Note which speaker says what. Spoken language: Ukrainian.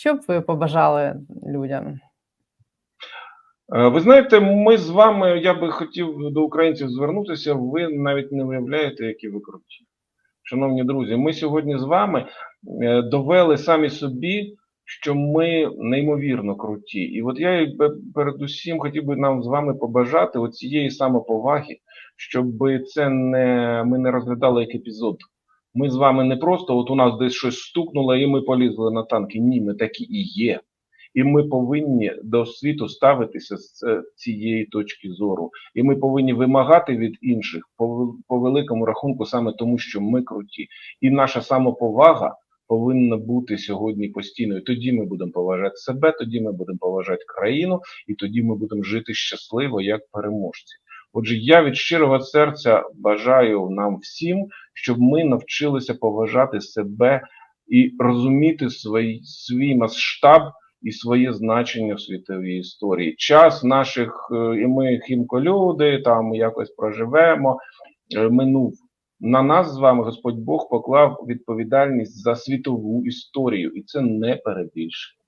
Speaker 1: Що б ви побажали людям?
Speaker 2: Е, Ви знаєте, ми з вами, я би хотів до українців звернутися. Ви навіть не уявляєте, які ви круті. Шановні друзі, ми сьогодні з вами е, довели самі собі, що ми неймовірно круті. І от я передусім хотів би нам з вами побажати оцієї самоповаги, щоб це не ми не розглядали як епізод. Ми з вами не просто от у нас десь щось стукнуло, і ми полізли на танки. Ні, ми такі і є. І ми повинні до світу ставитися з е, цієї точки зору. І ми повинні вимагати від інших по, по великому рахунку саме тому, що ми круті. І наша самоповага повинна бути сьогодні постійною. Тоді ми будемо поважати себе, тоді ми будемо поважати країну, і тоді ми будемо жити щасливо як переможці. Отже, я від щирого серця бажаю нам всім, щоб ми навчилися поважати себе і розуміти свій, свій масштаб і своє значення в світовій історії. Час наших, е, і ми хімколюди, там якось проживемо, е, минув. На нас з вами Господь Бог поклав відповідальність за світову історію, і це не перебільшення.